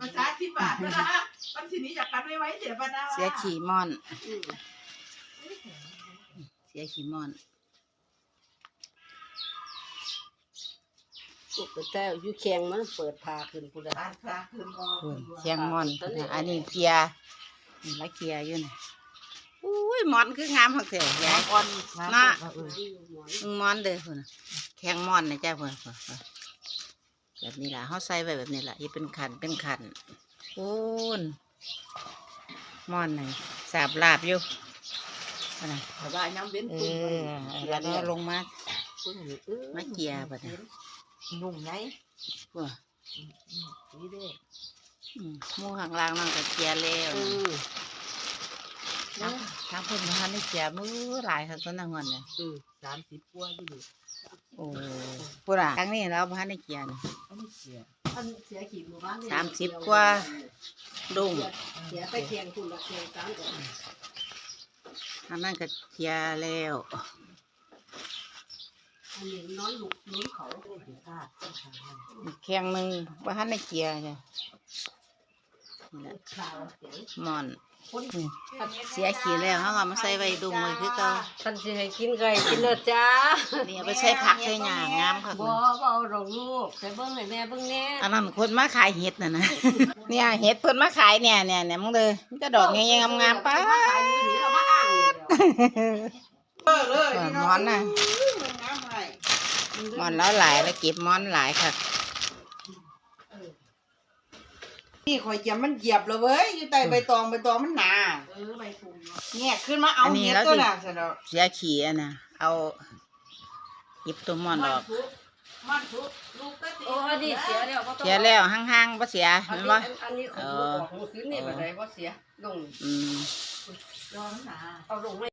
ภาษาที่บาทนะวันทีนี้อยากกันไว้ไว้เดี๋ยวปาดาเสียขี่ม่อน เสียขี่ม่อนกูไปแต่อยู่แข่งมันเปิดพาขึ้นกูได้บ้านพระคืนกองคุณเชียงม่อนอันนี้เกียร์นี่ละเกียร์อยู่นี่อุ้ยม่อนคืองามพักเถอะยายอ่อนน่ะหมอนมึงม่อนเด้อคุณน่ะแข็งม่อนนะจ้าเพื่อน แบบนี้ล่ะเขาใส่ไว้แบบนี้ล่ะอย่าเป็นขันเป็นขันคุณม่อนนี่สาบลาบอยู่อันน่ะแต่ว่ายังเว้นเอตุ้มอแล้วก็ลงมากูเห็นเออมาเกียร์บัดนี้ นุ่มไงว้านี่เด้ออืมหมูข้างล่างนั่นก็เกียร์แล้ว เอนะอทั้งทั้งเพิ่นทันได้เกียร์มือหลายคันต้นนางอนเนี่ยเออสามสิบกว่าอยู่ดิโอ้พุ่นอะครั้งนี้เราพันได้เกียร์นี่อันนี้เสียอันเสียขี่หมู่บ้านสามสิบกว่าดุงเสียไปแข่งคุณละแข่งสามก่อนทางนั้นก็เกียร์แล้วอันนี้นอนหลุกลุ้นเขาเลยถึงคาดอีกแข่งหนึ่งว่าทันได้เกียร์จ้ะนี่แหละข่าวเสียงหมอน คนนี่เสียขี่แล้วเขาก็มาใส่ไว้ดุงไว้คือเก่าท่านสิให้กินไก่กินเลือดจ้านี่เอาไปใส่ผักใส่หญ้างามค่ะบ่บ่เอาดอกลูกใส่เบิ่งให้แม่เบิ่งแน่อันนั้นคนมาขายเห็ดน่ะนะเนี่ยเห็ดเพิ่นมาขายเนี่ยเนี่ยเนี่ยมึงเลยมันก็ดอกเงี้ยงามๆป้าขายมือถือเรามาอ้างเลยเดี๋ยวเออเลยหมอนน่ะน้ำใหม่หมอนแล้วหลายแล้วเก็บหมอนหลายค่ะ นี่ข่อยเหยียบมันเหยียบเลยเว้ยอยู่ใต้ใบตองใบตองมันหนาเออใบถุงเนาะเนี่ยขึ้นมาเอาอันนี้เห็ดแล้วตัวสิน่ะเสร็จแล้วเสียขี่อะนะเอาหยิบตัวหมอนออกทุกมันทุกลูกก็ตีโอ้อันนี้เสียแล้วบ่ต้องเสียแล้วห่างๆบ่เสียอันเห็นนี้บ่ อันนี้ของลูกออกเมื่อคืนนี่บ่ได้บ่เสียลงอืม ร้อนหนา เอาลงไม่